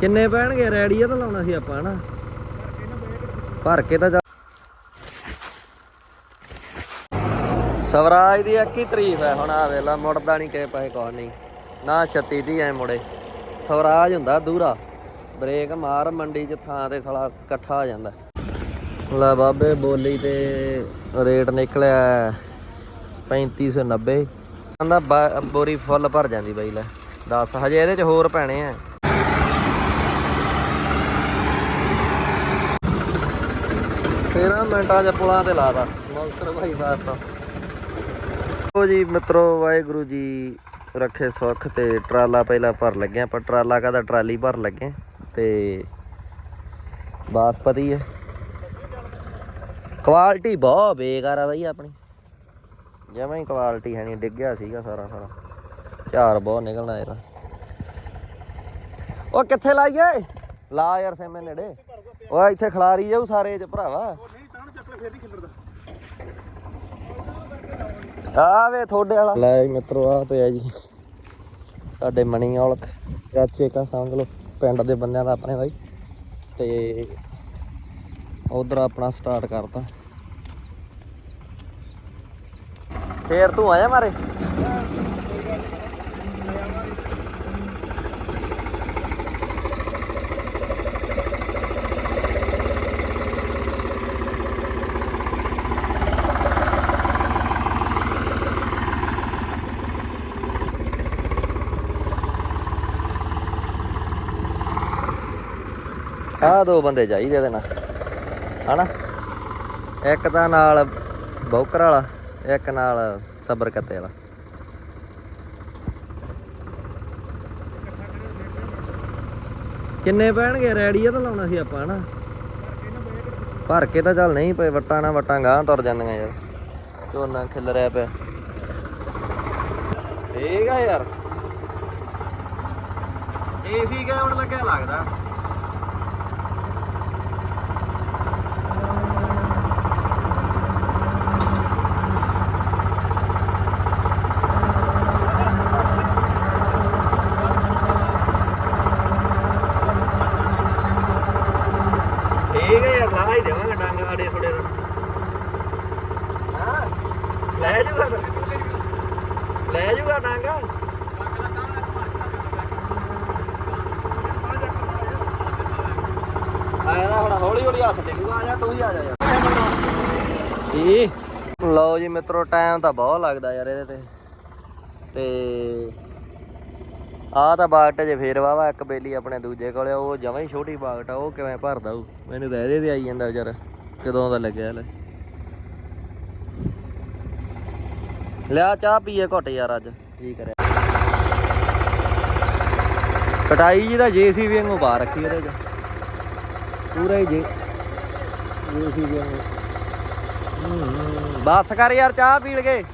ਕਿੰਨੇ ਪੈਣਗੇ? ਰੈਡੀਆ ਤਾਂ ਲਾਉਣਾ ਸੀ ਆਪਾਂ, ਹਨਾ? ਭਰ ਕੇ ਤਾਂ ਸਵਰਾਜ ਦੀ 21 ਤਰੀਕ ਹੈ, ਹੁਣ ਆ ਵੇਲਾ, ਮੁੜਦਾ ਨਹੀਂ ਕਿਸੇ ਪਾਸੇ ਕੋਈ ਨਹੀਂ ਨਾ 36 ਦੀ ਐ ਮੁੜੇ। ਸਵਰਾਜ ਹੁੰਦਾ ਦੂਰਾ ਬ੍ਰੇਕ ਮਾਰ ਮੰਡੀ ਚ ਥਾਂ ਤੇ ਸਾਲਾ ਇਕੱਠਾ ਹੋ ਜਾਂਦਾ। ਲੈ ਬਾਬੇ, ਬੋਲੀ ਤੇ ਰੇਟ ਨਿਕਲਿਆ 3590 ਕਹਿੰਦਾ ਬੋਰੀ ਫੁੱਲ ਭਰ ਜਾਂਦੀ ਬਾਈ, ਲੈ। 10 ਹਜੇ ਇਹਦੇ ਚ ਹੋਰ ਪੈਣੇ ਆ ਤੇਰਾਂ ਮਿੰਟਾਂ ਚ ਪੁਲਾਂ ਤੇ ਲਾਦਾ ਮੌਸਰ ਭਾਈ ਵਾਸਤਾ ਉਹ ਜੀ ਮਿੱਤਰੋ, ਵਾਹਿਗੁਰੂ ਜੀ ਰੱਖੇ ਸੁੱਖ ਤੇ ਟਰਾਲਾ ਪਹਿਲਾਂ ਭਰ ਲੱਗੇ ਆਪਾਂ ਟਰਾਲਾ ਕਾਦਾ ਟਰਾਲੀ ਭਰ ਲੱਗੇ ਤੇ ਬਾਸਪਤੀ ਹੈ ਕੁਆਲਿਟੀ ਬਹੁਤ ਬੇਕਾਰ ਆ ਬਈ ਆਪਣੀ। ਜਮਾਂ ਹੀ ਕੁਆਲਿਟੀ ਹੈ ਨਹੀਂ ਡਿੱਗਿਆ ਸੀਗਾ ਸਾਰਾ ਸਾਰਾ। ਝਾਰ ਬਹੁਤ ਨਿਕਲਣਾ ਇਹਦਾ। ਉਹ ਕਿੱਥੇ ਲਾਈਏ ਲਾ ਯਾਰ ਸੇਮੇ ਨੇੜੇ ਉਹ ਇੱਥੇ ਖਲਾਰੀ ਜਾਊ ਸਾਰੇ ਚ ਭਰਾਵਾ। ਆ ਵੇ ਤੁਹਾਡੇ ਵਾਲਾ। ਲੈ ਮਿੱਤਰੋ ਆ ਪਿਆ ਜੀ। ਸਾਡੇ ਮਣੀ ਔਲਖ। ਚਾਚੇ ਕਾ ਸਮਝ ਲਓ। ਪਿੰਡ ਦੇ ਬੰਦਿਆਂ ਦਾ ਆਪਣੇ ਬਾਈ ਤੇ ਉਧਰ ਆਪਣਾ ਸਟਾਰਟ ਕਰਤਾ। ਫੇਰ ਤੂੰ ਆਇਆ ਮਾਰੇ? ਆਹ ਦੋ ਬੰਦੇ ਚਾਹੀਦੇ ਇਹਦੇ ਨਾਲ, ਹਨਾ? ਇੱਕ ਤਾਂ ਨਾਲ ਬੌਕਰ ਵਾਲਾ, ਇੱਕ ਨਾਲ ਸਬਰ ਕੱਤੇ ਵਾਲਾ। ਕਿੰਨੇ ਪੈਣਗੇ? ਰੈਡੀਆ ਤਾਂ ਲਾਉਣਾ ਸੀ ਆਪਾਂ, ਹਨਾ? ਭਰ ਕੇ ਤਾਂ ਚੱਲ ਨਹੀਂ ਪਏ, ਵਟਾਂ ਨਾ ਵਟਾਂ ਗਾਂ ਤੁਰ ਜਾਂਦੀਆਂ ਯਾਰ। ਝੋਨਾ ਖਿਲ ਰਿਹਾ ਪਿਆ। ਠੀਕ ਆ ਯਾਰ। ਏਸੀ ਕਿਉਂ ਲੱਗਿਆ ਲੱਗਦਾ ਠੀਕ ਹੈ ਯਾਰ ਲਾ ਹੀ ਦੇਵਾਂਗੇ ਡੰਗ ਆੜੇ ਥੋੜੇ ਦਾ ਹਾਂ ਲੈ ਜੂਗਾ ਲੈ ਜੂਗਾ ਡੰਗ ਆਇਆ ਨਾ ਹੱਥ ਟੇਕੂਗਾ ਆ ਜਾ, ਤੂੰ ਹੀ ਆ ਜਾ ਯਾਰ। ਇਹ? ਲਓ ਜੀ ਮਿੱਤਰੋ ਟਾਈਮ ਤਾਂ ਬਹੁਤ ਲੱਗਦਾ ਯਾਰ ਇਹਦੇ ਤੇ। ਤੇ ਆਹ ਤਾਂ ਬਾਗਟ ਜੇ ਫੇਰ ਵਾਵਾ ਇੱਕ ਬੇਲੀ ਆਪਣੇ ਦੂਜੇ ਕੋਲੇ, ਉਹ ਜਮਾਂ ਹੀ ਛੋਟੀ ਬਾਗਟ ਆ, ਉਹ ਕਿਵੇਂ ਭਰਦਾ ਉਹ ਮੈਨੂੰ ਤਾਂ ਇਹਦੇ ਤੇ ਆਈ ਜਾਂਦਾ ਵਿਚਾਰਾ, ਕਦੋਂ ਦਾ ਲੱਗਿਆ ਲੈ ਲਿਆ ਚਾਹ ਪੀਏ ਘੁੱਟ ਯਾਰ ਅੱਜ, ਕੀ ਕਰਿਆ। ਕਟਾਈ ਜੀ ਦਾ ਜੀਸੀਬੀ ਵਾਂਗੂ ਬਾਹਰ ਰੱਖੀ ਉਹਦੇ ਚ। ਪੂਰਾ ਹੀ ਜੇ ਜੀਸੀਬੀ ਵਾਂਗੂ ਹੂੰ ਬਸ ਕਰ ਯਾਰ, ਚਾਹ ਪੀ ਲਗੇ।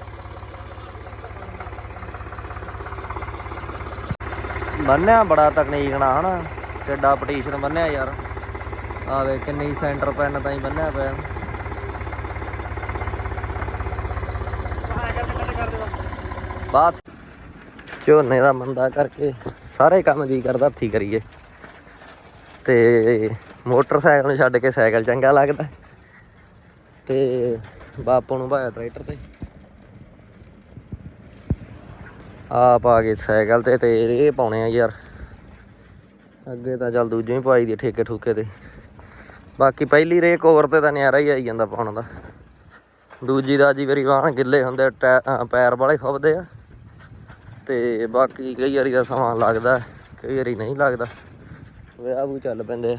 ਬੰਨਿਆ ਬੜਾ ਤਕਨੀਕ ਨਾਲ, ਹਨਾ? ਕਿੱਡਾ ਪਟੀਸ਼ਨ ਬੰਨਿਆ ਯਾਰ। ਆ ਵੇ, ਕਿੰਨੀ ਸੈਂਟਰ ਪੈਨ ਤਾਈਂ ਬੰਨਿਆ ਪਿਆ। ਬਸ। ਝੋਨੇ ਦਾ ਮੰਦਾ ਕਰਕੇ ਸਾਰੇ ਕੰਮ ਜੀ ਕਰਦਾ, ਹੱਥੀ ਕਰੀਏ। ਤੇ ਮੋਟਰਸਾਈਕਲ ਨੂੰ ਛੱਡ ਕੇ ਸਾਈਕਲ ਚੰਗਾ ਲੱਗਦਾ। ਤੇ ਬਾਪੂ ਨੂੰ ਭਾਇਆ ਟਰੈਕਟਰ ਤੇ। ਆਪ ਆ ਗਏ ਸਾਈਕਲ ਤੇ ਤੇ ਇਹ ਪਾਉਣੇ ਆ ਯਾਰ। ਅੱਗੇ ਤਾਂ ਚੱਲ ਦੂਜੇ ਹੀ ਪਾਈ ਦੀ ਠੇਕੇ ਠੂਕੇ ਤੇ। ਬਾਕੀ ਪਹਿਲੀ ਰੇਕ ਓਵਰ ਤੇ ਤਾਂ ਨਿਆਰਾ ਹੀ ਆਈ ਜਾਂਦਾ ਪਾਉਣ ਦਾ। ਦੂਜੀ ਦਾ ਜੀ ਵਾਰੀ ਵਾਹਣ ਗਿੱਲੇ ਹੁੰਦੇ ਟੈ- ਪੈਰ ਵਾਲੇ ਖੁੱਬਦੇ ਆ। ਤੇ ਬਾਕੀ ਕਈ ਵਾਰੀ ਦਾ ਸਮਾਂ ਲੱਗਦਾ, ਕਈ ਵਾਰੀ ਨਹੀਂ ਲੱਗਦਾ। ਵਿਆਹ ਵੀ ਚੱਲ ਪੈਂਦੇ ਆ।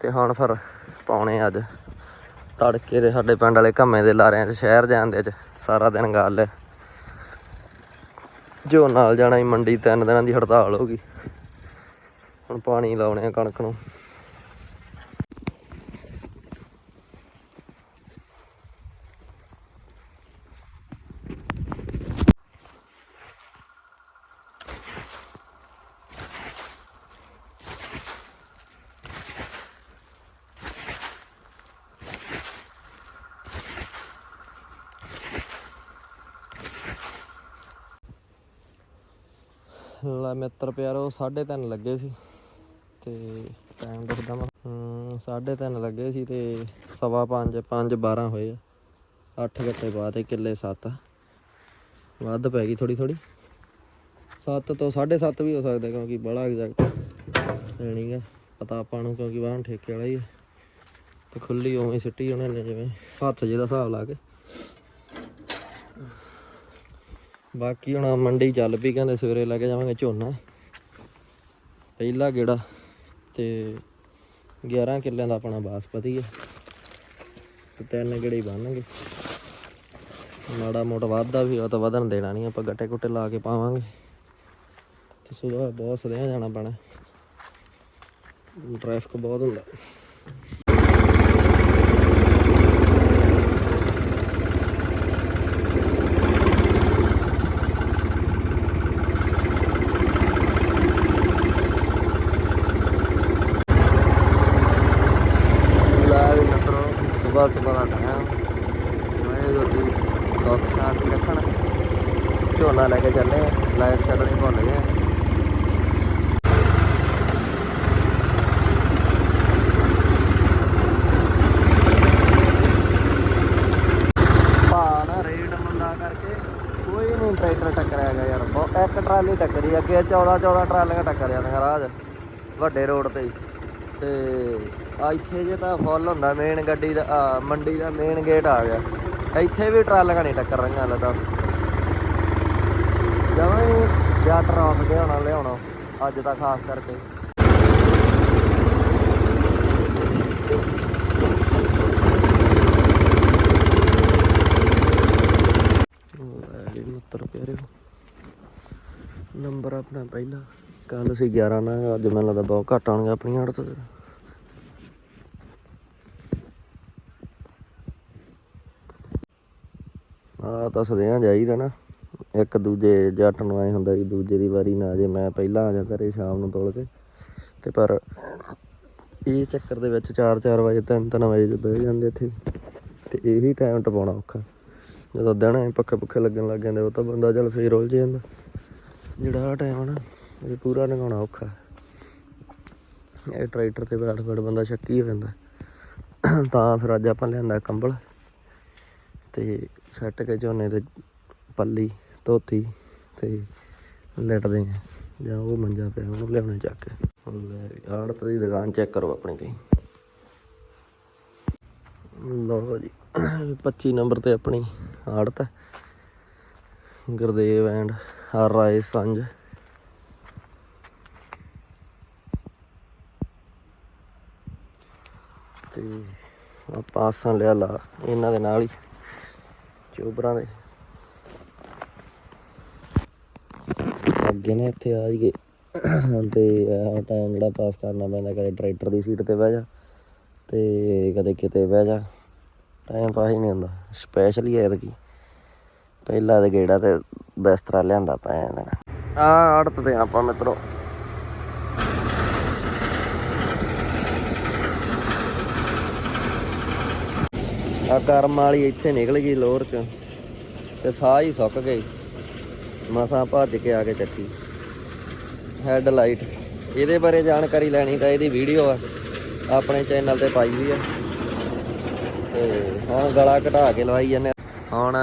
ਤੇ ਹੁਣ ਫਿਰ ਪਾਉਣੇ ਅੱਜ। ਤੜਕੇ ਦੇ ਸਾਡੇ ਪਿੰਡ ਵਾਲੇ ਘੰਮੇ ਦੇ ਲਾਰਿਆਂ 'ਚ, ਸ਼ਹਿਰ ਜਾਂਦੇ 'ਚ, ਸਾਰਾ ਦਿਨ ਗੱਲ ਹੈ ਜੋ ਨਾਲ ਜਾਣਾ ਹੀ ਮੰਡੀ ਤਿੰਨ ਦਿਨਾਂ ਦੀ ਹੜਤਾਲ ਹੋ ਗਈ। ਹੁਣ ਪਾਣੀ ਲਾਉਣੇ ਆ ਕਣਕ ਨੂੰ। ਲੈ ਮਿੱਤਰ ਪਿਆਰੋ 3:30 ਲੱਗੇ ਸੀ ਤੇ ਟਾਈਮ ਦੱਸਦਾ ਮੈਂ। ਹੂੰ 3:30 ਲੱਗੇ ਸੀ ਤੇ ਸਵਾ 5 5 12 ਹੋਏ ਆ। 8 ਘੱਟੇ ਬਾਅਦ ਇਹ ਕਿੱਲੇ 7 ਵੱਧ ਪੈ ਗਈ ਥੋੜੀ ਥੋੜੀ 7 ਤੋਂ 7.5 ਵੀ ਹੋ ਸਕਦਾ ਕਿਉਂਕਿ ਬੜਾ ਐਗਜ਼ੈਕਟ ਨਹੀਂਗਾ ਪਤਾ ਆਪਾਂ ਨੂੰ ਕਿਉਂਕਿ ਵਾਹਨ ਠੇਕੇ ਵਾਲਾ ਹੀ ਹੈ ਤੇ ਖੁੱਲੀ ਉਵੇਂ ਸਿੱਟੀ ਉਹਨੇ ਨੇ ਜਿਵੇਂ ਹੱਥ ਜਿਹਦਾ ਹਿਸਾਬ ਲਾ ਕੇ। ਬਾਕੀ ਹੁਣ ਮੰਡੀ ਚੱਲ ਪਈ, ਕਹਿੰਦੇ ਸਵੇਰੇ ਲੈ ਕੇ ਜਾਵਾਂਗੇ ਝੋਨਾ। ਪਹਿਲਾ ਗੇੜਾ ਤੇ 11 ਕਿੱਲਿਆਂ ਦਾ ਆਪਣਾ ਬਾਸਪਤੀ ਹੈ ਤੇ ਤਿੰਨ ਗੇੜੇ ਹੀ ਬਣਨਗੇ। ਮਾੜਾ ਮੋਟਾ ਵਾਧਾ ਵੀ, ਉਹ ਤਾਂ ਵਧਣ ਦੇਣਾ ਨਹੀਂ, ਆਪਾਂ ਗੱਟੇ ਗੁੱਟੇ ਲਾ ਕੇ ਪਾਵਾਂਗੇ। ਤੇ ਸੁਬਹ ਬਹੁਤ ਸਦਿਆਂ ਜਾਣਾ ਪੈਣਾ। ਟ੍ਰੈਫਿਕ ਬਹੁਤ ਹੁੰਦਾ ਲੈ ਵੀ ਮਿੱਤਰੋ ਸਵੇਰ ਸਵੇਰ ਦਾ ਟਾਈਮ ਮੈਂ ਜਲਦੀ ਸੌਖ ਸ਼ਾਂਤੀ ਰੱਖਣ ਝੋਨਾ ਲੈ ਕੇ ਚੱਲੇ ਆ ਲਾਈਟ ਛੱਡਣੀ ਭੁੱਲ ਗਏ ਭਾ ਨਾ ਰੇਟ ਮੰਦਾ ਕਰਕੇ ਕੋਈ ਨਹੀਂ ਟਰੈਕਟਰ ਟੱਕਰਿਆ ਗਿਆ ਯਾਰ ਬਹੁਤ ਇੱਕ ਟਰਾਲੀ ਟੱਕਰੀ ਅੱਗੇ 14 14 ਟਰਾਲੀਆਂ ਟੱਕਰ ਜਾਂਦੀਆਂ ਰਾਹ 'ਚ ਵੱਡੇ ਰੋਡ ਤੇ ਤੇ ਆ ਇੱਥੇ ਜੇ ਤਾਂ ਫੁੱਲ ਹੁੰਦਾ ਮੇਨ ਗੱਡੀ ਦਾ ਮੰਡੀ ਦਾ ਮੇਨ ਗੇਟ ਆ ਗਿਆ। ਇੱਥੇ ਵੀ ਟਰਾਲੀਆਂ ਨਹੀਂ ਟੱਕਰ ਰਹੀਆਂ ਲੈ ਦੱਸ ਜਮਾਂ ਹੀ ਜੱਟ ਰੌਕ ਕੇ ਹੋਣਾ, ਲਿਆਉਣਾ, ਅੱਜ ਤਾਂ ਖਾਸ ਕਰਕੇ ਲੈ ਜੀ ਉੱਤਰ ਪਿਆਰੇ ਨੰਬਰ ਆਪਣਾ ਪਹਿਲਾ ਕੱਲ ਸੀ 11 ਨਾ, ਅੱਜ ਮੈਨੂੰ ਲੱਗਦਾ ਬਹੁਤ ਘੱਟ ਆਉਣਗੇ ਆਪਣੀਆਂ ਅੜਤ ਤੇ। ਆ ਤਾਂ ਸਦਿਆਂ ਜਾਈਦਾ ਨਾ, ਇੱਕ ਦੂਜੇ ਜੱਟ ਨੂੰ ਐ ਹੁੰਦਾ ਵੀ ਦੂਜੇ ਦੀ ਵਾਰੀ ਨਾ ਜੇ ਮੈਂ ਪਹਿਲਾਂ ਆ ਜਾ ਘਰੇ ਸ਼ਾਮ ਨੂੰ ਤੋਲ ਕੇ। ਤੇ ਪਰ ਇਹ ਚੱਕਰ ਦੇ ਵਿੱਚ 4-4 ਵਜੇ 3-3 ਵਜੇ ਬਹਿ ਜਾਂਦੇ ਇੱਥੇ, ਤੇ ਇਹੀ ਟਾਈਮ ਟਪਾਉਣਾ ਔਖਾ। ਜਦੋਂ ਦਿਨ ਐ ਪੱਖੇ ਪੁੱਖੇ ਲੱਗਣ ਲੱਗ ਜਾਂਦੇ, ਉਹ ਤਾਂ ਬੰਦਾ ਚੱਲ ਫੇਰ ਉਲਝ ਜਾਂਦਾ। ਜਿਹੜਾ ਆ ਟਾਈਮ ਨਾ, ਇਹ ਪੂਰਾ ਲੰਘਾਉਣਾ ਔਖਾ। ਇਹ ਟਰੈਕਟਰ ਤੇ ਬੈਠ ਬੈਠ ਬੰਦਾ ਸ਼ੱਕੀ ਹੋ ਜਾਂਦਾ। ਤਾਂ ਫਿਰ ਅੱਜ ਆਪਾਂ ਲਿਆਂਦਾ ਕੰਬਲ ਤੇ ਸੱਟ ਕੇ ਝੋਨੇ ਦੇ ਪੱਲੀ, ਧੋਤੀ ਤੇ ਲਟਦੇ ਆ। ਜਾਂ ਉਹ ਮੰਜਾ ਪਿਆ, ਉਹਨੂੰ ਲਿਆਉਣਾ ਚੱਕ ਕੇ। ਆੜਤ ਦੀ ਦੁਕਾਨ ਚੈੱਕ ਕਰੋ ਆਪਣੀ ਤੇ ਲਓ ਜੀ 25 ਨੰਬਰ ਤੇ ਆਪਣੀ ਆੜਤ। ਗੁਰਦੇਵ ਐਂਡ ਰਾਏ ਸੰਜ ਤੇ ਆਪਾਂ ਆਸਾਂ ਲਿਆ ਲਾ ਇਹਨਾਂ ਦੇ ਨਾਲ ਹੀ, ਚੋਬਰਾਂ ਦੇ। ਅੱਗੇ ਨੇ ਇੱਥੇ ਆ ਗਏ ਤੇ ਆ ਟਾਈਮ ਜਿਹੜਾ ਪਾਸ ਕਰਨਾ ਪੈਂਦਾ, ਕਦੇ ਟਰੈਕਟਰ ਦੀ ਸੀਟ ਤੇ ਬਹਿ ਜਾ, ਤੇ ਕਦੇ ਕਿਤੇ ਬਹਿ ਜਾ। ਟਾਈਮ ਪਾਸ ਹੀ ਨਹੀਂ ਹੁੰਦਾ ਸਪੈਸ਼ਲੀ ਐਤਕੀ। ਪਹਿਲਾ ਤੇ ਗੇੜਾ ਤੇ ਬਿਸਤਰਾ ਲਿਆਂਦਾ ਪੈਣ ਆ ਆੜਤ ਤੇ ਆਪਾਂ ਮਿੱਤਰੋ। ਆ ਕਰਮ ਵਾਲੀ ਇੱਥੇ ਨਿਕਲ ਗਈ ਲੋਰ ਚ ਤੇ ਸਾਹ ਹੀ ਸੁੱਕ ਗਈ। ਮਸਾਂ ਭੱਜ ਕੇ ਆ ਕੇ ਚੱਕੀ। ਹੈਡ ਲਾਈਟ ਇਹਦੇ ਬਾਰੇ ਜਾਣਕਾਰੀ ਲੈਣੀ ਤਾਂ ਇਹਦੀ ਵੀਡੀਓ ਆ। ਆਪਣੇ ਚੈਨਲ ਤੇ ਪਾਈ ਵੀ ਆ। ਤੇ ਹੁਣ ਗਲਾ ਘਟਾ ਕੇ ਲਵਾਈ ਜਾਂਦੇ ਹੁਣ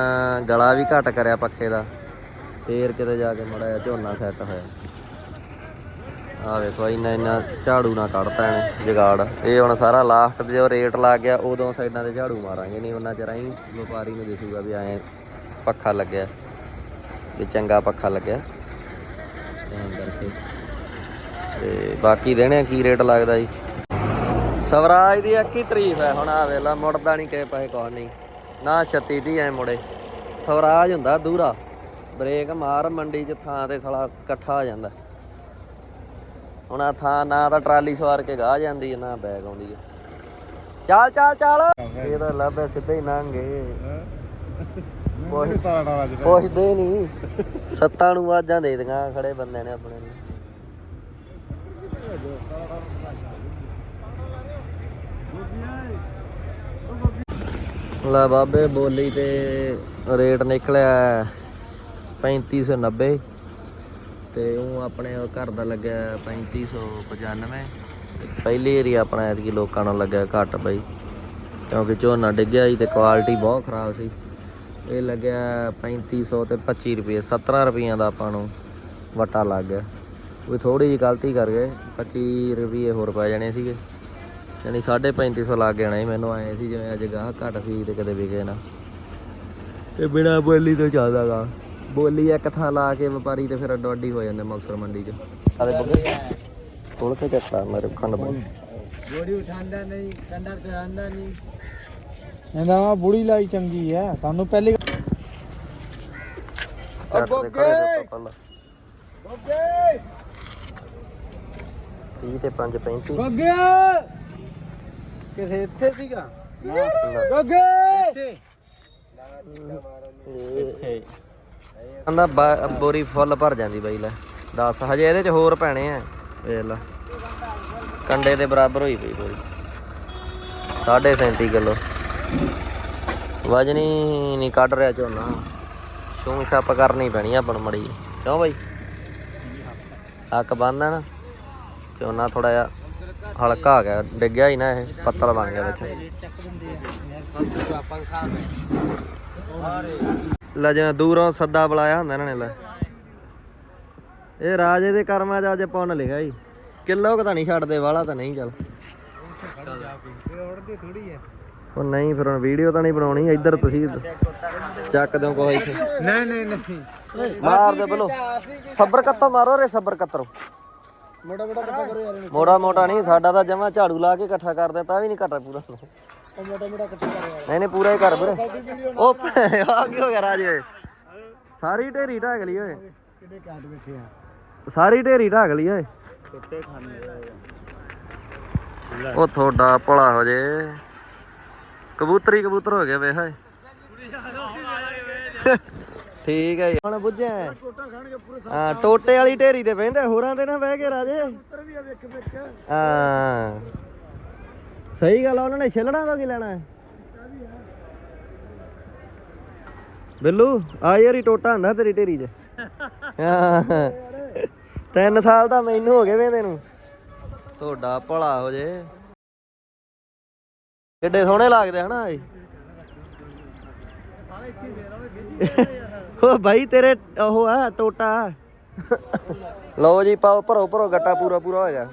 ਗਲਾ ਵੀ ਘਟ ਕਰਿਆ ਪੱਖੇ ਦਾ। ਫੇਰ ਕਿਤੇ ਜਾ ਕੇ ਮੜਾ ਝੋਨਾ ਸੈੱਟ ਹੋਇਆ। ਆ ਵੇਖੋ, ਇੰਨਾ ਇੰਨਾ ਝਾੜੂ ਨਾ ਕੱਢਤਾ ਇਹਨੇ ਜਗਾੜ। ਇਹ ਹੁਣ ਸਾਰਾ ਲਾਸਟ ਤੇ ਜੋ ਰੇਟ ਲੱਗ ਗਿਆ, ਉਦੋਂ ਸਾਈਡਾਂ ਤੇ ਝਾੜੂ ਮਾਰਾਂਗੇ, ਨਹੀਂ ਉਹਨਾਂ ਚਿਰ ਹੀ ਵਪਾਰੀ ਨੂੰ ਦਿਸੂਗਾ ਵੀ ਐਂ ਪੱਖਾ ਲੱਗਿਆ। ਵੀ ਚੰਗਾ ਪੱਖਾ ਲੱਗਿਆ। ਤਾਂ ਕਰਕੇ। ਤੇ ਬਾਕੀ ਦੇਣੇ ਕੀ ਰੇਟ ਲੱਗਦਾ ਜੀ? ਸਵਰਾਜ ਦੀ ਇੱਕ ਤਰੀਫ ਹੈ, ਹੁਣ ਆ ਵੇਲਾ ਮੁੜਦਾ ਨਹੀਂ ਕਿਸੇ ਪੈਸੇ ਕੋਈ ਨਹੀਂ। ਨਾ 36 ਦੀ ਐ ਮੁੜੇ। ਸਵਰਾਜ ਹੁੰਦਾ ਦੂਰਾ ਬ੍ਰੇਕ ਮਾਰ ਮੰਡੀ 'ਚ ਥਾਂ ਤੇ ਸਾਲਾ ਇਕੱਠਾ ਹੋ ਜਾਂਦਾ। ਹੁਣ ਆ ਥਾਂ ਨਾ ਤਾਂ ਟਰਾਲੀ ਸਵਾਰ ਕੇ ਗਾਹ ਜਾਂਦੀ ਹੈ ਨਾ ਬੈਗ ਆਉਂਦੀ ਹੈ ਚੱਲ ਚੱਲ ਚੱਲ। ਇਹ ਤਾਂ ਲੱਭੇ ਸਿੱਧੇ ਹੀ ਲੰਘੇ ਪੁੱਛਦੇ ਨਹੀਂ। ਸੱਤਾਂ ਨੂੰ ਆਵਾਜ਼ਾਂ ਦੇ ਦੀਆਂ ਖੜੇ ਬੰਦੇ ਨੇ ਆਪਣੇ ਨੂੰ। ਲੈ ਬਾਬੇ, ਬੋਲੀ ਤੇ ਰੇਟ ਨਿਕਲਿਆ 3590 ਤੇ ਉਹ ਆਪਣੇ ਘਰ ਦਾ ਲੱਗਿਆ 3595 ਪਹਿਲੀ ਏਰੀਆ ਆਪਣਾ ਐਤਕੀ ਲੋਕਾਂ ਨੂੰ ਲੱਗਿਆ ਘੱਟ ਬਈ, ਕਿਉਂਕਿ ਝੋਨਾ ਡਿੱਗਿਆ ਸੀ ਤੇ ਕੁਆਲਿਟੀ ਬਹੁਤ ਖਰਾਬ ਸੀ। ਇਹ ਲੱਗਿਆ 3500 ਤੇ 25 ਰੁਪਏ 17 ਰੁਪਈਆਂ ਦਾ ਆਪਾਂ ਨੂੰ ਵਟਾ ਲੱਗ ਗਿਆ। ਉਹ ਥੋੜੀ ਜਿਹੀ ਗਲਤੀ ਕਰ ਗਏ 25 ਰੁਪਏ ਹੋਰ ਪੈ ਜਾਣੇ ਸੀਗੇ। ਯਾਨੀ 3500 ਲੱਗ ਜਾਣਾ ਸੀ ਮੈਨੂੰ ਆਏ ਸੀ ਜਿਵੇਂ ਅੱਜ ਗਾਹ ਘੱਟ ਸੀ ਤੇ ਕਦੇ ਵਿਕੇ ਨਾ। ਇਹ ਬਿਨਾ ਬੋਲੀ ਤੋਂ ਚੱਲਦਾਗਾ ਬੋਲੀ ਇੱਕ ਥਾਂ ਲਾ ਕੇ ਵਪਾਰੀ ਤੇ ਫਿਰ ਅੱਡੋ ਅੱਡੀ ਹੋ ਜਾਂਦੇ ਮੁਕਤਸਰ ਮੰਡੀ 'ਚ। ਆਦੇ ਬੁੱਗੇ ਤੋੜ ਕੇ ਚੱਕਾ ਮੇਰੇ ਖੰਡ ਬਣ ਬੋੜੀ ਉਠਾਂਦਾ ਨਹੀਂ ਕੰਡਾ ਆਂਦਾ ਨਹੀਂ। ਇਹਦਾ ਬੁੜੀ ਲਾਈ ਚੰਗੀ ਹੈ ਸਾਨੂੰ ਪਹਿਲੇ ਓਕੇ 30 ਤੇ 5 35 ਗੱਗੇ ਕਿਥੇ ਇੱਥੇ ਸੀਗਾ? ਗੱਗੇ! ਇੱਥੇ। ਕਹਿੰਦਾ ਬਾ- ਬੋਰੀ ਫੁੱਲ ਭਰ ਜਾਂਦੀ ਬਾਈ ਲੈ। 10 ਹਜੇ ਇਹਦੇ ਚ ਹੋਰ ਪੈਣੇ ਆ। ਵੇਖ ਲੈ। ਕੰਡੇ ਦੇ ਬਰਾਬਰ ਹੋਈ ਪਈ ਬੋਰੀ। 37 ਕਿਲੋ। ਵਜਨੀ ਨਹੀਂ ਕੱਢ ਰਿਹਾ ਝੋਨਾ। ਛੂੰ ਛੱਪ ਕਰਨੀ ਪੈਣੀ ਆ ਆਪਾਂ ਨੂੰ ਮੜੀ ਕਿਉਂ ਬਾਈ? ਅੱਕ ਬੰਨਦਾ ਨਾ ਝੋਨਾ ਥੋੜਾ ਜਿਹਾ ਹਲਕਾ ਆ ਗਿਆ ਡਿੱਗਿਆ ਹੀ ਨਾ ਇਹ ਪੱਤਲ ਬਣ ਗਿਆ ਵਿੱਚ। ਲੈ ਜਿਵੇਂ ਦੂਰੋਂ ਸੱਦਾ ਬੁਲਾਇਆ ਹੁੰਦਾ ਇਹਨਾਂ ਨੇ ਲੈ। ਇਹ ਰਾਜੇ ਦੇ ਕਰਮਾਂ 'ਚ ਅੱਜ ਪੁੰਨ ਲਿਖਿਆ ਜੀ। ਕਿਲੋ ਤਾਂ ਨਹੀਂ ਛੱਡਦੇ ਵਾਲਾ ਤਾਂ ਨਹੀਂ ਚੱਲ। ਉਹ ਨਹੀਂ ਫਿਰ ਹੁਣ ਵੀਡੀਓ ਤਾਂ ਨਹੀਂ ਬਣਾਉਣੀ ਇੱਧਰ ਤੁਸੀਂ ਚੱਕ ਦਿਓ ਕੋਈ। ਨਹੀਂ ਨਹੀਂ ਨਹੀਂ। ਮਾਰ ਦੇ ਬਲੋ ਸਬਰ ਕੱਤੋ ਮਾਰੋ ਰੇ ਸਬਰ ਕਤਰੋ। ਮੋਟਾ ਮੋਟਾ ਕੱਟਾ ਕਰੋ ਯਾਰ ਮੋੜਾ ਮੋਟਾ ਨਹੀਂ ਸਾਡਾ ਤਾਂ ਜਮਾ ਝਾੜੂ ਲਾ ਕੇ ਇਕੱਠਾ ਕਰਦੇ ਤਾਂ ਵੀ ਨਹੀਂ ਘਟਾ ਪੂਰਾ। ਉਹ ਮੋਟਾ ਮੋਟਾ ਕੱਟਾ ਕਰੋ ਯਾਰ। ਨਹੀਂ ਨਹੀਂ ਪੂਰਾ ਹੀ ਕਰ ਵੀਰੇ ਉਹ ਆ ਕੀ ਹੋ ਗਿਆ ਰਾਜ? ਓਏ ਸਾਰੀ ਢੇਰੀ ਢਾਕ ਲਈ ਓਏ। ਕਿਹੜੇ ਕਾਟ ਬੈਠੇ ਆ? ਸਾਰੀ ਢੇਰੀ ਢਾਕ ਲਈ ਓਏ। ਕੁੱਤੇ ਖਾਣੇ ਉਹ ਤੁਹਾਡਾ ਭਲਾ ਹੋ ਜੇ। ਕਬੂਤਰੀ ਕਬੂਤਰ ਹੋ ਗਿਆ ਵੇ ਹਾਏ। ਠੀਕ ਹੈ। ਹੁਣ ਬੁੱਝਿਆ ਟੋਟਾ ਖਾਣਗੇ ਪੂਰੇ ਹਾਂ ਟੋਟੇ ਵਾਲੀ ਢੇਰੀ ਤੇ ਬਹਿੰਦੇ ਹੋਰਾਂ ਤੇ ਨਾ ਬਹਿ ਕੇ ਰਾਜੇ। ਉੱਤਰ ਵੀ ਆ ਵੇਖ ਵੇਖ। ਹਾਂ। ਸਹੀ ਗੱਲ ਆ ਉਹਨਾਂ ਨੇ ਛਿਲਣਾ ਤੋਂ ਕੀ ਲੈਣਾ ਹੈ? ਬਿੱਲੂ ਆ ਯਾਰੀ ਟੋਟਾ ਹੁੰਦਾ ਤੇਰੀ ਢੇਰੀ 'ਚ। ਹਾਂ। ਤਿੰਨ ਸਾਲ ਦਾ ਮੈਨੂੰ ਹੋ ਗਏ ਵੇਂਦੇ ਨੂੰ। ਤੁਹਾਡਾ ਭਲਾ ਹੋ ਜੇ। ਕਿੱਡੇ ਸੋਹਣੇ ਲੱਗਦੇ ਹਨਾ ਇਹ। ਉਹ ਭਾਈ ਤੇਰੇ ਉਹ ਆ ਟੋਟਾ। ਲਓ ਜੀ ਪਾਓ ਭਰੋ ਭਰੋ ਗੱਟਾ ਪੂਰਾ ਪੂਰਾ ਹੋ ਗਿਆ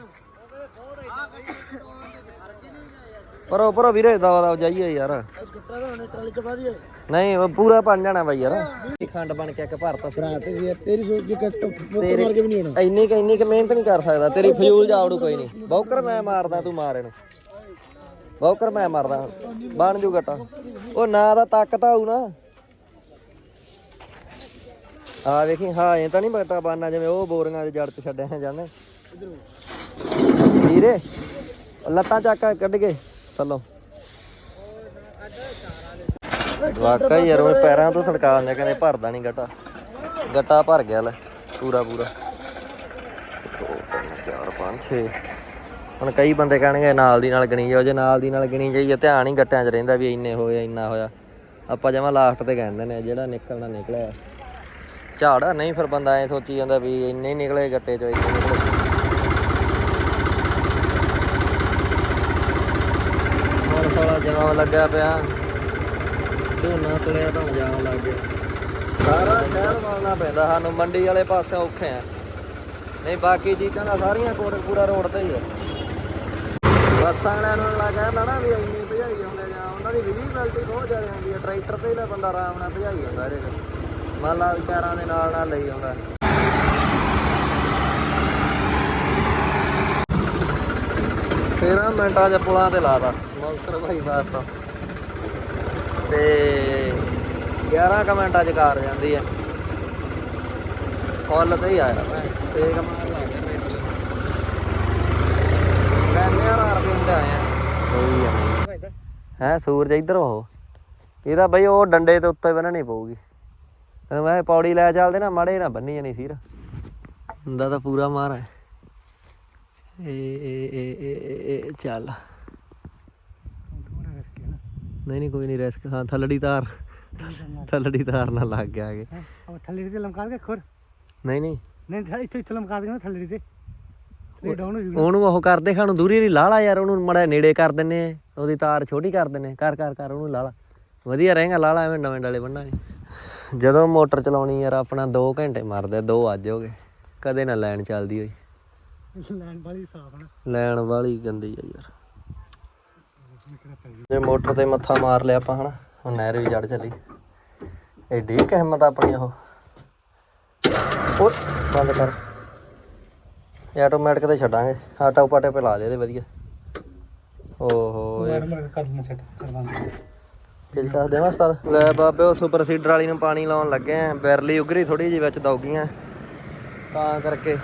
ਭਰੋ ਭਰੋ ਵੀਰੇ ਦਵਾ ਦਵਾ ਜਾਈਏ ਯਾਰ। ਗੱਟਾ ਦਾ ਹੁਣੇ ਟਰਾਲੀ ਚ ਪਾ ਦਈਏ ਨਹੀਂ ਉਹ ਪੂਰਾ ਬਣ ਜਾਣਾ ਬਾਈ ਯਾਰ। ਖੰਡ ਬਣ ਕੇ ਇੱਕ ਭਰਤਾ ਰਾਤ ਵੀ ਤੇਰੀ ਸੋਚ ਦੀ ਕੱਟ ਤੇਰੇ- ਮਾਰ ਕੇ ਵੀ ਨਹੀਂ ਹੋਣਾ ਇੰਨੀ ਕਿ ਇੰਨੀ ਕਿ ਮਿਹਨਤ ਨਹੀਂ ਕਰ ਸਕਦਾ। ਤੇਰੀ ਫਜ਼ੂਲ ਜਾਵੜੂ ਕੋਈ ਨਹੀਂ। ਬੌਕਰ ਮੈਂ ਮਾਰਦਾ ਤੂੰ ਮਾਰ ਇਹਨੂੰ। ਬੌਕਰ ਮੈਂ ਮਾਰਦਾ। ਬਣ ਜੂ ਗੱਟਾ। ਉਹ ਨਾ ਦਾ ਤਾਕਤ ਆਊ ਨਾ। ਆ ਵੇਖੀ ਹਾਂ ਇਹ ਤਾਂ ਨਹੀਂ ਬਟਾ ਬਾਨਾ ਜਿਵੇਂ ਉਹ ਬੋਰੀਆਂ ਦੇ ਜੜ ਤੇ ਛੱਡਿਆ ਜਾਂਦੇ। ਵੀਰੇ ਲੱਤਾਂ ਚੱਕ ਕੱਢ ਕੇ ਥੱਲੋਂ। ਵਾਕਈ ਯਾਰ ਉਹ ਪੈਰਾਂ ਤੋਂ ਥੜਕਾ ਦਿੰਦੇ ਕਹਿੰਦੇ ਭਰਦਾ ਨਹੀਂ ਗੱਟਾ। ਗੱਟਾ ਭਰ ਗਿਆ ਲੈ ਪੂਰਾ ਪੂਰਾ। 2 3 4 5 6 ਹੁਣ ਕਈ ਬੰਦੇ ਕਹਿਣਗੇ ਨਾਲ ਦੀ ਨਾਲ ਗਣੀ ਜਾਓ ਜੇ ਨਾਲ ਦੀ ਨਾਲ ਗਿਣੀ ਜਾਈਏ ਧਿਆਨ ਹੀ ਗੱਟਿਆਂ 'ਚ ਰਹਿੰਦਾ ਵੀ ਇੰਨੇ ਹੋਏ ਇੰਨਾ ਹੋਇਆ। ਆਪਾਂ ਜਮਾ ਲਾਸਟ ਤੇ ਕਹਿੰਦੇ ਨੇ ਜਿਹੜਾ ਨਿਕਲਣਾ ਨਿਕਲਿਆ। ਝਾੜ ਨਹੀਂ ਫਿਰ ਬੰਦਾ ਐ ਸੋਚੀ ਜਾਂਦਾ ਵੀ ਇੰਨੇ ਹੀ ਨਿਕਲੇ ਗੱਟੇ 'ਚੋਂ ਇੰਨੇ ਨਿਕਲੇ। ਹੁਣ ਸਾਲਾ ਜਾਮ ਲੱਗਿਆ ਪਿਆ। ਝੋਨਾ ਤੁਲਿਆ ਤਾਂ ਜਾਮ ਲੱਗ ਗਿਆ। ਸਾਰਾ ਸ਼ਹਿਰ ਵਾਲਣਾ ਪੈਂਦਾ ਸਾਨੂੰ ਮੰਡੀ ਵਾਲੇ ਪਾਸੇ ਔਖੇ ਆ। ਨਹੀਂ ਬਾਕੀ ਚੀਜ਼ਾਂ ਦਾ ਸਾਰੀਆਂ ਕੋਟਕਪੂਰਾ ਰੋਡ ਤੇ ਹੀ ਆ। ਬੱਸਾਂ ਵਾਲਿਆਂ ਨੂੰ ਲੱਗਾ ਨਾ ਵੀ ਇੰਨੀ ਭਜਾਈ ਜਾਂਦੇ ਜਾਂ ਉਹਨਾਂ ਦੀ ਵਿਜ਼ੀਬਿਲਟੀ ਬਹੁਤ ਜ਼ਿਆਦਾ ਹੁੰਦੀ ਹੈ ਟਰੈਕਟਰ ਤੇ ਹੀ ਤਾਂ ਬੰਦਾ ਆਰਾਮ ਨਾਲ ਭਜਾਈ ਜਾਂਦਾ ਇਹਦੇ ਮਾਲਾ ਵਿਚਾਰਾਂ ਦੇ ਨਾਲ ਨਾਲ ਲਈ ਆਉਂਦਾ। ਤੇਰਾਂ ਮਿੰਟਾਂ 'ਚ ਪੁਲਾਂ ਤੇ ਲਾਦਾ ਮੌਸਰ ਭਾਈ ਵਾਸਤਾ ਤੇ 11 ਕੁ ਮਿੰਟਾਂ 'ਚ ਕਾਰ ਜਾਂਦੀ ਹੈ ਫੁੱਲ ਤੇ ਹੀ ਆਇਆ। ਮੈਂ ਸੇਕ ਮਾਰ ਲਾ ਗਿਆ ਮਿੰਟ ਕੰਨੇ ਹਜ਼ਾਰ ਰੁਪਏ ਆਇਆ। ਸਹੀ ਆ। ਹੈ ਸੂਰਜ ਇੱਧਰ ਉਹ ਇਹਦਾ ਬਈ ਉਹ ਡੰਡੇ ਦੇ ਉੱਤੇ ਬੰਨਣੀ ਪਊਗੀ। ਕਹਿੰਦਾ ਮੈਂ ਪੌੜੀ ਲੈ ਚੱਲਦੇ ਨਾ ਮੜੇ ਨਾ ਬੰਨੀ ਜਾਣੀ ਸੀਰ। ਹੁੰਦਾ ਤਾਂ ਪੂਰਾ ਮਾਰ ਹੈ। ਏ ਏ ਏ ਏ ਏ ਏ ਚੱਲ। ਨਹੀਂ ਨਹੀਂ ਕੋਈ ਨਹੀਂ ਰਿਸਕ। ਹਾਂ ਥੱਲੜੀ ਤਾਰ। ਥੱਲੜੀ ਤਾਰ ਨਾਲ ਲੱਗ ਗਿਆ ਆਗੇ ਉਹ ਥੱਲੇ ਤੇ ਲਮਕਾ ਦੇ ਖੁਰ। ਨਹੀਂ ਨਹੀਂ। ਨਹੀਂ ਇੱਥੇ ਇੱਥੇ ਲਮਕਾ ਦੇ ਥੱਲੇ ਤੇ। ਨਹੀਂ ਡਾਊਨ ਹੋ ਜੂਗਾ। ਉਹਨੂੰ ਉਹ ਕਰਦੇ ਖਾਣੂ ਦੂਰੀ ਨਹੀਂ ਲਾ ਲਾ ਯਾਰ ਉਹਨੂੰ ਮੜਾ ਨੇੜੇ ਕਰ ਦਿੰਨੇ ਆ। ਉਹਦੀ ਤਾਰ ਛੋਟੀ ਕਰ ਦਿੰਨੇ ਕਰ ਕਰ ਕਰ ਉਹਨੂੰ ਲਾ ਲਾ। ਵਧੀਆ ਰਹੇਗਾ ਲਾ ਲਾ ਐਵੇਂ ਨਵੇਂ ਡਾਲੇ ਬੰਨਾਂਗੇ। ਜਦੋਂ ਮੋਟਰ ਚਲਾਉਣੀ ਯਾਰ ਆਪਣਾ 2 ਘੰਟੇ ਮਾਰਦੇ 2 ਅੱਜ ਹੋ ਗਏ ਕਦੇ ਨਾ ਲਾਈਨ ਚੱਲਦੀ ਹੋਈ। ਲੈਣ ਵਾਲੀ ਸਾਫ਼ ਨਾ। ਲੈਣ ਵਾਲੀ ਗੰਦੀ ਆ ਯਾਰ। ਜੇ ਮੋਟਰ ਤੇ ਮੱਥਾ ਮਾਰ ਲਿਆ ਆਪਾਂ ਹਨਾ ਹੁਣ ਨਹਿਰ ਵੀ ਚੜ ਚੱਲੀ। ਐਡੀ ਕੁ ਹਿੰਮਤ ਆਪਣੀ ਉਹ। ਓਏ ਬੰਦ ਕਰ। ਇਹ ਆਟੋਮੈਟਿਕ ਤੇ ਛੱਡਾਂਗੇ। ਆਟੋ ਪਾਟੇ ਪੇ ਲਾ ਦੇ ਇਹਦੇ ਵਧੀਆ। ਓਹੋ ਇਹ ਮੈਂ ਕਰ ਲੈਣਾ ਸੈੱਟ ਕਰਵਾਉਂਦਾ ਕਿਲ ਕਰ ਦੇਵਾਂ ਉਸਤਾਦ ਲੈ ਬਾਬੇ, ਉਹ ਸੁਪਰ ਸੀਡਰ ਵਾਲੀ ਨੂੰ ਪਾਣੀ ਲਾਉਣ ਲੱਗੇ ਆ। ਬੈਰਲੀ ਉਗਰੀ ਥੋੜੀ ਜਿਹੀ ਵਿੱਚ ਦੌਗੀਆਂ ਤਾਂ ਕਰਕੇ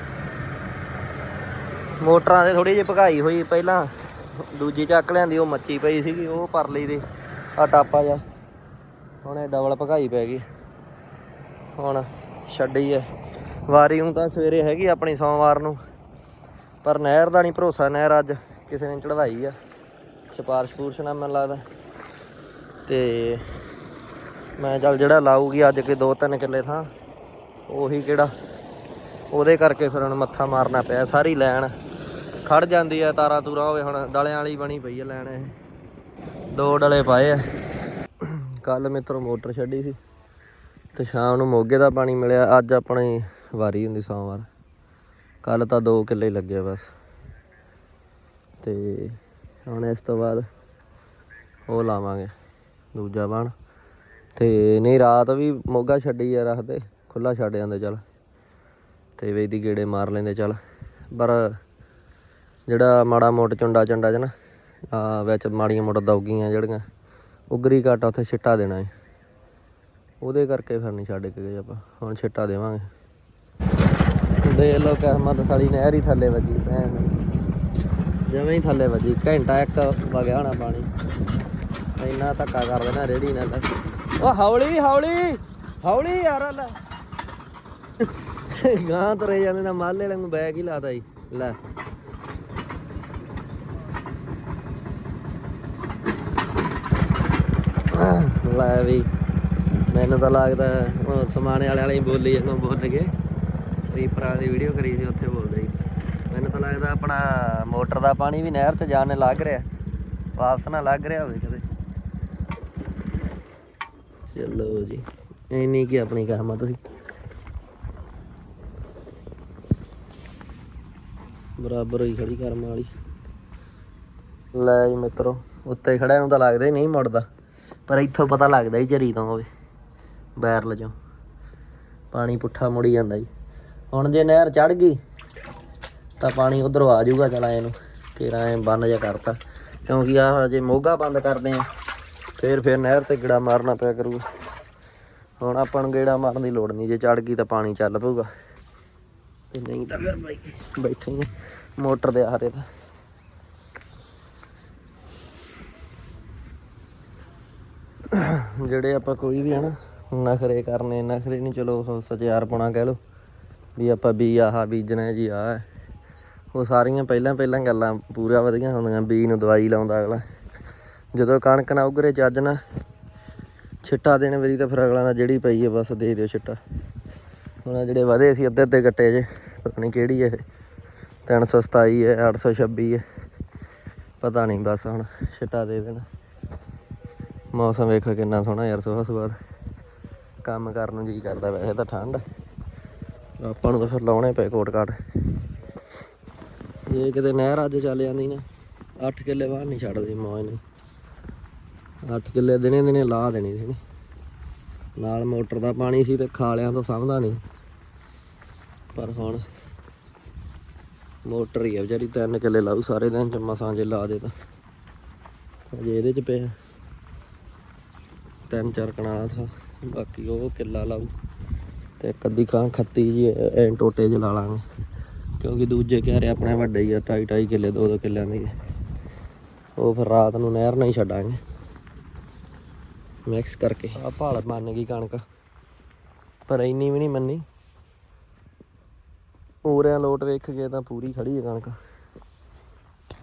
ਮੋਟਰਾਂ ਦੇ ਥੋੜੀ ਜਿਹੀ ਭਗਾਈ ਹੋਈ ਪਹਿਲਾਂ। ਦੂਜੀ ਚੱਕ ਲਿਆਂਦੀ, ਉਹ ਮੱਚੀ ਪਈ ਸੀਗੀ, ਉਹ ਪਰਲੀ ਲਈ ਦੀ ਆ ਟਾਪਾ ਜਾ ਹੁਣ ਇਹ ਡਬਲ ਭਗਾਈ ਪੈ ਗਈ। ਹੁਣ ਛੱਡੀ ਐ। ਵਾਰੀ ਹੁਣ ਤਾਂ ਸਵੇਰੇ ਹੈਗੀ ਆਪਣੀ ਸੋਮਵਾਰ ਨੂੰ। ਪਰ ਨਹਿਰ ਦਾ ਨਹੀਂ ਭਰੋਸਾ, ਨਹਿਰ ਅੱਜ ਕਿਸੇ ਨੇ ਚੜਵਾਈ ਆ। ਸਿਫਾਰਿਸ਼ ਫੂਰਸ਼ ਨਾਲ ਮੈਨੂੰ ਲੱਗਦਾ। ਤੇ ਮੈਂ ਚੱਲ ਜਿਹੜਾ ਲਾਊਗੀ ਅੱਜ ਕੇ ਦੋ ਤਿੰਨ ਕਿੱਲੇ ਥਾਂ, ਉਹੀ ਕਿਹੜਾ। ਉਹਦੇ ਕਰਕੇ ਫਿਰ ਹੁਣ ਮੱਥਾ ਮਾਰਨਾ ਪਿਆ, ਸਾਰੀ ਲੈਣ। ਖੜ ਜਾਂਦੀ ਆ ਤਾਰਾਂ ਤੂਰਾ ਹੋਵੇ ਹੁਣ ਡਲਿਆਂ ਵਾਲੀ ਬਣੀ ਪਈ ਆ ਲੈਣ ਇਹ। ਦੋ ਡਲੇ ਪਾਏ ਆ। ਕੱਲ ਮਿੱਤਰੋਂ ਮੋਟਰ ਛੱਡੀ ਸੀ, ਤੇ ਸ਼ਾਮ ਨੂੰ ਮੋਗੇ ਦਾ ਪਾਣੀ ਮਿਲਿਆ, ਅੱਜ ਆਪਣੀ ਵਾਰੀ ਹੁੰਦੀ ਸੋਮਵਾਰ। ਕੱਲ ਤਾਂ 2 ਕਿੱਲੇ ਹੀ ਲੱਗੇ ਬਸ। ਤੇ ਹੁਣ ਇਸ ਤੋਂ ਬਾਅਦ ਉਹ ਲਾਵਾਂਗੇ। ਦੂਜਾ ਬਣ। ਤੇ ਨਹੀਂ, ਰਾਤ ਵੀ ਮੋਗਾ ਛੱਡੀ ਆ ਰੱਖਦੇ ਖੁੱਲਾ ਛੱਡ ਜਾਂਦੇ ਚੱਲ। ਤੇ ਵੇਦੀ ਗੇੜੇ ਮਾਰ ਲੈਂਦੇ ਚੱਲ। ਪਰ ਜਿਹੜਾ ਮਾੜਾ ਮੋਟ ਚੁੰਡਾ ਚੰਡਾ ਚ ਨਾ, ਆ ਵਿੱਚ ਮਾੜੀਆਂ ਮੋਟ ਦੌਗੀਆਂ ਜਿਹੜੀਆਂ, ਉਗਰੀ ਘਾਟਾ ਉੱਥੇ ਛਿੱਟਾ ਦੇਣਾ ਹੈ ਉਹਦੇ ਕਰਕੇ ਫਿਰ ਨਹੀਂ ਛੱਡ ਕੇ ਗਏ ਆਪਾਂ, ਹੁਣ ਛਿੱਟਾ ਦੇਵਾਂਗੇ। ਦੇ ਲੋ ਕਿਸਮਤ ਸਾਲੀ ਨਹਿਰ ਹੀ ਥੱਲੇ ਵੱਜੀ, ਭੈਣ। ਜਿਵੇਂ ਹੀ ਥੱਲੇ ਵੱਜੀ, ਘੰਟਾ ਇੱਕ ਵਗਿਆ ਹੋਣਾ ਪਾਣੀ। ਇੰਨਾ ਧੱਕਾ ਕਰ ਦੇਣਾ, ਰੇੜੀ ਨਾਲ। ਉਹ ਹੌਲੀ ਹੌਲੀ ਹੌਲੀ ਯਾਰ, ਲੈ। ਗਾਂ ਤਰੇ ਜਾਂਦੇ ਨਾ, ਮਾਲੇ ਵਾਲੇ ਨੂੰ ਬੈਗ ਹੀ ਲਾਤਾ ਜੀ, ਲੈ। ਲੈ ਵੀ, ਮੈਨੂੰ ਤਾਂ ਲੱਗਦਾ ਉਹ ਸਮਾਨੇ ਵਾਲੇ ਵਾਲੇ ਹੀ ਬੋਲੀ ਜਾਂਦੇ ਬੋਲ ਗਏ। ਰੀਪਰਾਂ ਦੀ ਵੀਡੀਓ ਕਰੀ ਸੀ, ਉੱਥੇ ਬੋਲਦੇ ਸੀ। ਲੱਗਦਾ ਆਪਣਾ ਮੋਟਰ ਦਾ ਪਾਣੀ ਵੀ ਨਹਿਰ 'ਚ ਜਾਣ ਲੱਗ ਰਿਹਾ। ਵਾਪਸ ਨਾ ਲੱਗ ਰਿਹਾ ਹੋਵੇ ਕਦੇ ਚਲੋ ਜੀ, ਇੰਨੀ ਕੀ ਆਪਣੀ ਕਹਾਮਾ ਤੁਸੀਂ ਬਰਾਬਰ ਹੀ ਖੜੀ ਕਰਮ ਵਾਲੀ। ਲੈ ਜੀ ਮਿੱਤਰੋ, ਉੱਤੇ ਖੜਿਆ ਨੂੰ ਤਾਂ ਲੱਗਦਾ ਹੀ ਨਹੀਂ ਮੁੜਦਾ, ਪਰ ਇੱਥੋਂ ਪਤਾ ਲੱਗਦਾ ਹੀ ਝਰੀ ਤੋਂ ਹੋਵੇ, ਬੈਰਲ ਚੋਂ। ਪਾਣੀ ਪੁੱਠਾ ਮੁੜੀ ਜਾਂਦਾ ਜੀ। ਹੁਣ ਜੇ ਨਹਿਰ ਚੜ ਗਈ ਤਾਂ ਪਾਣੀ ਉਧਰੋਂ ਆ ਜਾਊਗਾ, ਚਲਾ ਇਹਨੂੰ ਕੇਰਾ ਐ ਬੰਨ ਜਾ ਕਰਤਾ। ਕਿਉਂਕਿ ਆ ਜੇ ਮੋਗਾ ਬੰਦ ਕਰਦੇ ਆ, ਫੇਰ ਫੇਰ ਨਹਿਰ ਤੇ ਗੇੜਾ ਮਾਰਨਾ ਪਿਆ ਕਰੂਗਾ। ਹੁਣ ਆਪਾਂ ਨੂੰ ਗੇੜਾ ਮਾਰਨ ਦੀ ਲੋੜ ਨਹੀਂ, ਜੇ ਚੜ ਗਈ ਤਾਂ ਪਾਣੀ ਚੱਲ ਪਊਗਾ। ਤੇ ਨਹੀਂ ਤਾਂ ਫਿਰ ਬਾਈ ਬੈਠੇ ਹੀ ਮੋਟਰ ਦੇ ਆਹਰੇ ਤਾਂ। ਜਿਹੜੇ ਆਪਾਂ ਕੋਈ ਵੀ ਹਨਾ, ਨਖਰੇ ਕਰਨੇ, ਨਖਰੇ ਨਹੀਂ, ਚਲੋ ਉਹ ਸਚਿਆਰ ਪੁਣਾ ਕਹਿ ਲੋ ਵੀ ਆਪਾਂ ਵੀ ਆਹ ਬੀਜਣਾ ਜੀ, ਆਹ ਉਹ ਸਾਰੀਆਂ ਪਹਿਲਾਂ ਪਹਿਲਾਂ ਗੱਲਾਂ ਪੂਰਾ ਵਧੀਆ ਹੁੰਦੀਆਂ, ਬੀ ਨੂੰ ਦਵਾਈ ਲਾਉਂਦਾ ਅਗਲਾ। ਜਦੋਂ ਕਣਕ ਨਾ ਉਗਰੇ ਚੱਜ ਨਾ ਛਿੱਟਾ ਦੇਣ ਵਾਰੀ ਤਾਂ ਫਿਰ ਅਗਲਾ ਦਾ ਜਿਹੜੀ ਪਈ ਹੈ ਬਸ ਦੇ ਦਿਓ ਛਿੱਟਾ। ਹੁਣ ਜਿਹੜੇ ਵਧੇ ਸੀ ਅੱਧੇ ਅੱਧੇ ਕੱਟੇ ਜੇ, ਪਤਾ ਨਹੀਂ ਕਿਹੜੀ ਹੈ ਇਹ। 327 ਹੈ 826 ਹੈ ਪਤਾ ਨਹੀਂ ਬਸ ਹੁਣ ਛਿੱਟਾ ਦੇ ਦੇਣਾ। ਮੌਸਮ ਵੇਖੋ ਕਿੰਨਾ ਸੋਹਣਾ ਯਾਰ, ਸੁਬਾਹ ਸੁਬਾਹ। ਕੰਮ ਕਰਨ ਨੂੰ ਜੀ ਕਰਦਾ ਵੈਸੇ ਤਾਂ ਠੰਡ। ਆਪਾਂ ਨੂੰ ਤਾਂ ਫਿਰ ਲਾਉਣੇ ਪਏ ਕੋਟ ਕਾਟ ਜੇ ਕਿਤੇ ਨਹਿਰ ਅੱਜ ਚੱਲ ਜਾਂਦੀ ਨਾ 8 ਕਿੱਲੇ ਬਾਹਰ ਨਹੀਂ ਛੱਡਦੀ ਮੌਜ ਨੇ 8 ਕਿੱਲੇ ਦਿਨੇ ਦਿਨੇ ਲਾ ਦੇਣੀ ਸੀ। ਨਾਲ ਮੋਟਰ ਦਾ ਪਾਣੀ ਸੀ ਤੇ ਖਾਲਿਆਂ ਤੋਂ ਸਮਝਦਾ ਨਹੀਂ। ਪਰ ਹੁਣ ਮੋਟਰ ਹੀ ਆ ਵਿਚਾਰੀ, ਤਿੰਨ ਕਿੱਲੇ ਲਾਊ ਸਾਰੇ ਦਿਨ ਚ, ਮਸਾਂ ਜੇ ਲਾ ਦੇ ਤਾਂ। ਅਜੇ ਇਹਦੇ ਚ ਪਿਆ। ਤਿੰਨ ਚਾਰ ਕਨਾਲਾ ਥਾ ਬਾਕੀ ਉਹ ਕਿੱਲਾ ਲਾਊ। ਤੇ ਇੱਕ ਅੱਧੀ ਕਾਂ ਖੱਤੀ ਜੀ ਐ ਟੋਟੇ ਚ ਲਾ ਲਾਂਗੇ। ਕਿਉਂਕਿ ਦੂਜੇ ਕਿਆਰੇ ਆਪਣੇ ਵੱਡੇ ਹੀ ਆ, ਢਾਈ ਢਾਈ ਕਿੱਲੇ, ਦੋ ਦੋ ਕਿੱਲਿਆਂ ਦੇ ਉਹ ਫਿਰ ਰਾਤ ਨੂੰ ਨਹਿਰ ਨਹੀਂ ਛੱਡਾਂਗੇ। ਮਿਕਸ ਕਰਕੇ। ਆ ਭਾਲ ਮੰਨ ਗਈ ਕਣਕ। ਪਰ ਇੰਨੀ ਵੀ ਨਹੀਂ ਮੰਨੀ। ਪੂਰਿਆਂ ਲੋਟ ਵੇਖ ਕੇ ਤਾਂ ਪੂਰੀ ਖੜੀ ਹੈ ਕਣਕ।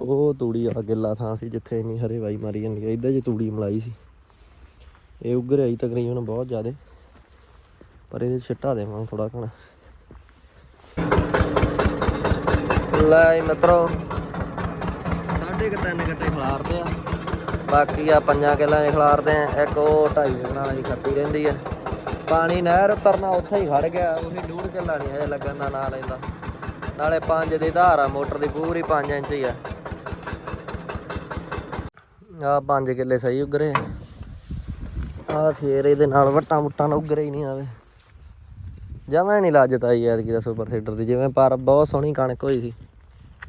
ਉਹ ਤੂੜੀ ਆ ਗਿੱਲਾ ਥਾਂ ਸੀ ਜਿੱਥੇ ਇੰਨੀ ਹਰੇਵਾਈ ਮਾਰੀ ਜਾਂਦੀ ਹੈ ਇੱਧਰ ਜੀ ਤੂੜੀ ਮਲਾਈ ਸੀ। ਇਹ ਉੱਗਰ ਆਈ ਤਕਰੀਬਨ ਬਹੁਤ ਜ਼ਿਆਦੇ। ਪਰ ਇਹਦੇ ਛਿੱਟਾ ਦੇਵਾਂ ਥੋੜਾ ਘਣਾ। ਲੈ ਮਿੱਤਰੋ। ਸਾਢੇ ਕੁ ਤਿੰਨ ਗੱਟੇ ਖਿਲਾਰਦੇ ਆ। ਬਾਕੀ ਆ ਪੰਜਾਂ ਕਿੱਲਾਂ ਦੇ ਖਿਲਾਰਦੇ ਆ ਇੱਕ ਉਹ ਢਾਈ ਕਿੱਲਾਂ ਵਾਲੀ ਖੱਤੀ ਰਹਿੰਦੀ ਆ। ਪਾਣੀ ਨਹਿਰ ਉਤਰਨਾ ਉੱਥੇ ਹੀ ਖੜ ਗਿਆ ਉਹੀ ਡੂੜ ਕਿੱਲਾ ਨਹੀਂ ਹਜੇ ਲੱਗਣ ਦਾ ਨਾਂ ਲੈਂਦਾ। ਨਾਲੇ 5 ਦੀ ਧਾਰ ਆ ਮੋਟਰ ਦੀ ਪੂਰੀ 5 ਇੰਚ ਹੀ ਆ। ਆ 5 ਕਿੱਲੇ ਸਹੀ ਉਗਰੇ ਆ। ਫੇਰ ਇਹਦੇ ਨਾਲ ਵਟਾਂ ਵੁੱਟਾਂ ਨਾਲ ਉਗਰੇ ਹੀ ਨਹੀਂ ਆਵੇ। ਜਮਾਂ ਨਹੀਂ ਲੱਜਤ ਆਈ ਐਤਕੀ ਦਾ ਸੁਪਰ ਸੀਡਰ ਦੀ ਜਿਵੇਂ ਪਰ ਬਹੁਤ ਸੋਹਣੀ ਕਣਕ ਹੋਈ ਸੀ।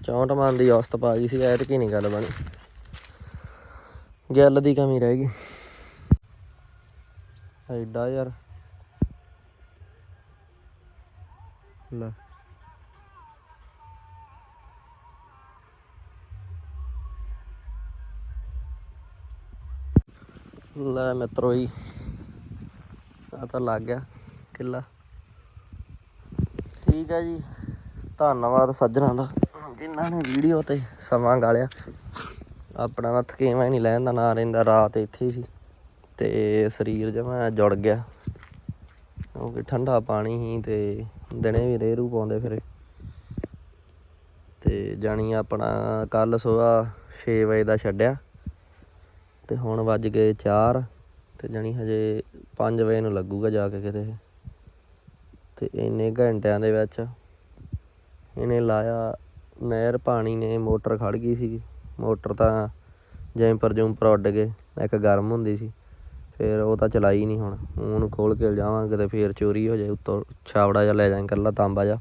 64 ਮਨ ਦੀ ਔਸਤ ਪਾ ਗਈ ਸੀ, ਐਤਕੀ ਨਹੀਂ ਗੱਲ ਬਣੀ। ਗਿੱਲ ਦੀ ਕਮੀ ਰਹਿ ਗਈ। ਐਡਾ ਯਾਰ। ਲੈ। ਲੈ ਮਿੱਤਰੋ ਜੀ, ਆ ਤਾਂ ਲੱਗ ਗਿਆ ਕਿੱਲਾ। ਠੀਕ ਹੈ ਜੀ, ਧੰਨਵਾਦ ਸੱਜਣਾ ਦਾ। ਜਿਨ੍ਹਾਂ ਨੇ ਵੀਡੀਓ ਤੇ ਸਮਾਂ ਗਾਲਿਆ, ਆਪਣਾ ਤਾਂ ਥਕੇਵਾ ਹੀ ਨਹੀਂ ਲੈਣ ਦਾ ਨਾ ਰਹਿੰਦਾ, ਰਾਤ ਇੱਥੇ ਹੀ ਸੀ ਤੇ ਸਰੀਰ ਜਮਾ ਜੁੜ ਗਿਆ ਕਿਉਂਕਿ ਠੰਡਾ ਪਾਣੀ ਸੀ ਤੇ ਦਿਨੇ ਵੀ ਰੇਰੂ ਪਾਉਂਦੇ ਫਿਰ ਤੇ ਜਾਣੀ ਆਪਣਾ ਕੱਲ ਸਵੇਰ 6 ਵਜੇ ਦਾ ਛੱਡਿਆ ਤੇ ਹੁਣ ਵੱਜ ਗਏ 4 ਤੇ ਜਾਣੀ ਹਜੇ 5 ਵਜੇ ਨੂੰ ਲੱਗੂਗਾ ਜਾ ਕੇ ਕਿਤੇ ਇਹ। ਤੇ ਇੰਨੇ ਘੰਟਿਆਂ ਦੇ ਵਿੱਚ ਇਹਨੇ ਲਾਇਆ ਨਹਿਰ ਪਾਣੀ ਨੇ ਮੋਟਰ ਖੜ ਗਈ ਸੀ ਮੋਟਰ ਤਾਂ ਜੈਂਪਰ ਜੂੰਪਰ ਉੱਡ ਗਏ। ਇੱਕ ਗਰਮ ਹੁੰਦੀ ਸੀ। ਫਿਰ ਉਹ ਤਾਂ ਚਲਾਈ ਨਹੀਂ ਹੁਣ। ਉਹਨੂੰ ਖੋਲ ਕੇ ਜਾਵਾਂਗੇ ਤੇ ਫੇਰ ਚੋਰੀ ਹੋ ਜਾਏ। ਉੱਤੋਂ ਛਾਵੜਾ ਜਿਹਾ ਲੈ ਜਾਵਾਂਗੇ ਕੱਲਾ ਤਾਂਬਾ ਜਿਹਾ।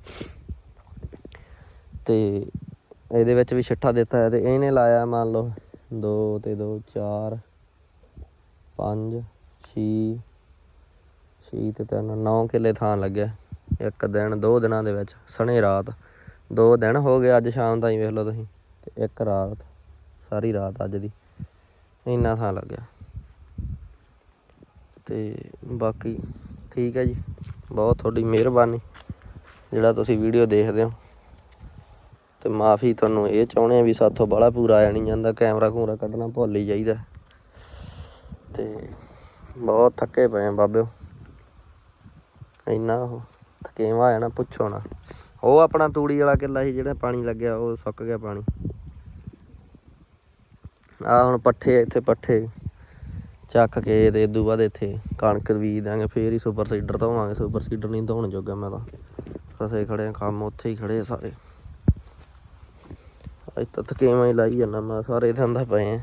ਤੇ ਇਹਦੇ ਵਿੱਚ ਵੀ ਛਿੱਠਾ ਦਿੱਤਾ ਹੈ ਤੇ ਇਹਨੇ ਲਾਇਆ ਮੰਨ ਲਓ 2 ਤੇ 2 4 5 6 6 ਤੇ 3 9 ਕਿੱਲੇ ਥਾਂ ਲੱਗਿਆ। ਇੱਕ ਦਿਨ, ਦੋ ਦਿਨਾਂ ਦੇ ਵਿੱਚ, ਸਣੇ ਰਾਤ। ਦੋ ਦਿਨ ਹੋ ਗਏ ਅੱਜ ਸ਼ਾਮ ਤਾਈਂ ਵੇਖ ਲਓ ਤੁਸੀਂ, ਤੇ ਇੱਕ ਰਾਤ, ਸਾਰੀ ਰਾਤ ਅੱਜ ਦੀ, ਇੰਨਾ ਥਾਂ ਲੱਗਿਆ ਤੇ ਬਾਕੀ ਠੀਕ ਹੈ ਜੀ, ਬਹੁਤ ਤੁਹਾਡੀ ਮਿਹਰਬਾਨੀ, ਜਿਹੜਾ ਤੁਸੀਂ ਵੀਡੀਓ ਦੇਖਦੇ ਹੋ। ਤੇ ਮਾਫੀ ਤੁਹਾਨੂੰ ਇਹ ਚਾਹੁੰਦੇ ਆ ਵੀ ਸਾਥੋਂ ਬੜਾ ਪੂਰਾ ਆਇਆ ਨਹੀਂ ਜਾਂਦਾ, ਕੈਮਰਾ ਕੂਮਰਾ ਕੱਢਣਾ ਭੁੱਲ ਹੀ ਜਾਈਦਾ। ਤੇ ਬਹੁਤ ਥੱਕੇ ਪਏ ਆ ਬਾਬਿਓ। ਇੰਨਾ ਉਹ ਥਕੇਵਾ ਆਇਆ ਨਾ, ਪੁੱਛੋ ਨਾ। ਉਹ ਆਪਣਾ ਤੂੜੀ ਵਾਲਾ ਕਿੱਲਾ ਸੀ ਜਿਹੜਾ ਪਾਣੀ ਲੱਗਿਆ, ਉਹ ਸੁੱਕ ਗਿਆ ਪਾਣੀ। ਆ ਹੁਣ ਪੱਠੇ ਇੱਥੇ, ਪੱਠੇ ਚੱਕ ਕੇ ਤੇ ਇਦੋਂ ਬਾਅਦ ਇੱਥੇ ਕਣਕ ਬੀਜ ਦਾਂਗੇ ਫੇਰ ਹੀ ਸੁਪਰ ਸੀਡਰ ਧੋਵਾਂਗੇ। ਸੁਪਰ ਸੀਡਰ ਨਹੀਂ ਧੋਣ ਜੋਗਾ ਮੈਂ ਤਾਂ। ਫਸੇ ਖੜੇ ਆ, ਕੰਮ ਉੱਥੇ ਹੀ ਖੜੇ ਸਾਰੇ। ਅੱਜ ਤਾਂ ਥਕੇਵਾਂ ਲਾਈ ਜਾਂਦਾ ਮੈਂ, ਸਾਰੇ ਧੰਦਾ ਪਏ ਆ।